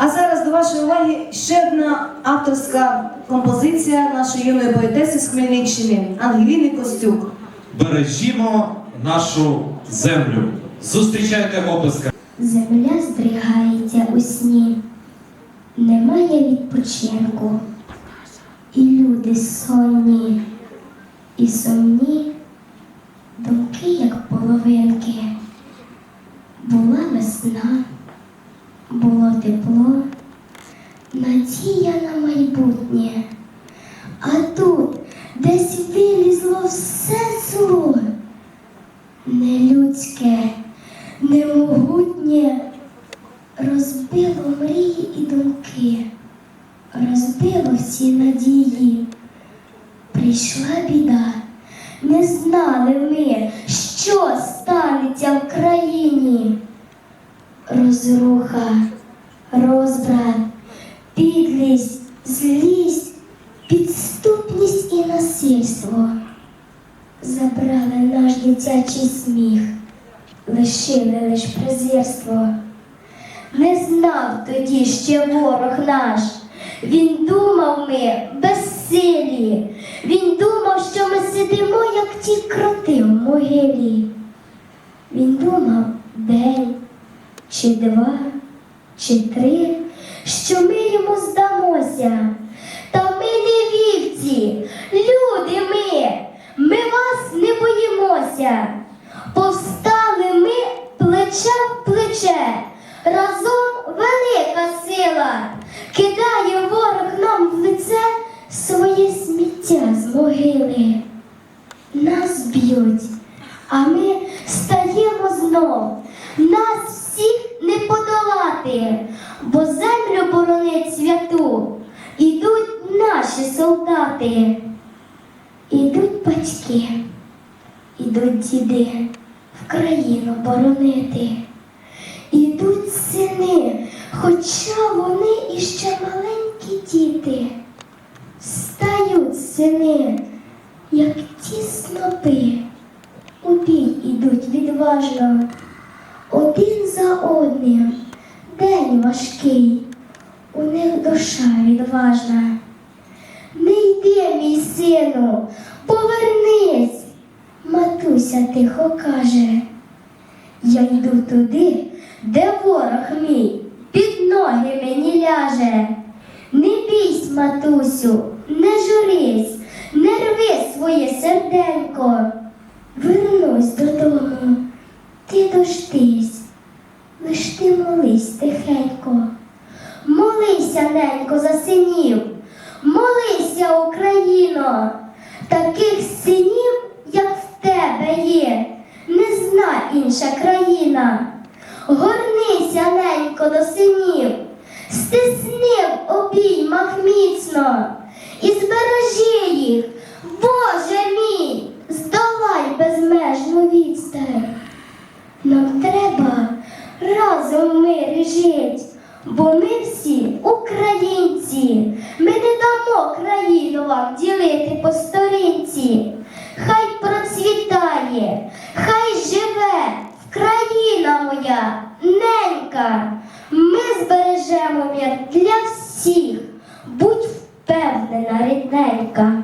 А зараз до вашої уваги ще одна авторська композиція нашої юної поетеси з Хмельниччини Ангеліни Костюк. Бережімо нашу землю. Зустрічайте описка. Земля здригається у сні, немає відпочинку, і люди сонні, і сумні, думки, як половинки. Була весна, було тепло, надія на майбутнє, а тут десь вилізло все зло, нелюдське немогутнє розбило мрії і думки, розбило всі надії. Прийшла біда, не знали ми, що станеться в країні. Розруха, розбрат, підлість, злість, підступність і насильство забрали наш дитячий сміх лишили лиш презирство. Не знав тоді ще ворог наш. Він думав ми безсилі. Він думав, що ми сидимо, як ті кроти в могилі. Він думав чи два, чи три, що ми йому здамося. Та ми не вівці, люди ми, ми вас не боїмося. Повстали ми плече в плече, разом велика сила, кидає ворог нам в лице своє сміття з могили. Нас б'ють, а ми стаємо знов, нас всіх не подолати, бо землю боронить святу, ідуть наші солдати, ідуть батьки. Ідуть діди в країну боронити. Ідуть сини, хоча вони іще маленькі діти. Стають сини, як ті снопи, у бій ідуть відважно, один за одним, день важкий, у них душа відважна. Йди, мій сину, повернись. Матуся тихо каже, я йду туди, де ворог мій під ноги мені ляже. Не бійсь, матусю, не журись, не рви своє серденько. Вернусь додому, ти дождись, лиш ти молись тихенько. Молися, ненько, за синів, молися, Україно, таких синів, як в тебе є, не зна інша країна. Горнися, ненько, до синів, стисни в обіймах міцно і збережи їх, Боже мій, здолай безмежну відстань. Нам треба разом в мирі жить, бо ми всі українці. Ми не дамо країну вам ділити по сторінці. Хай процвітає, хай живе країна моя, ненька. Ми збережемо мир для всіх. Будь впевнена, рідненька.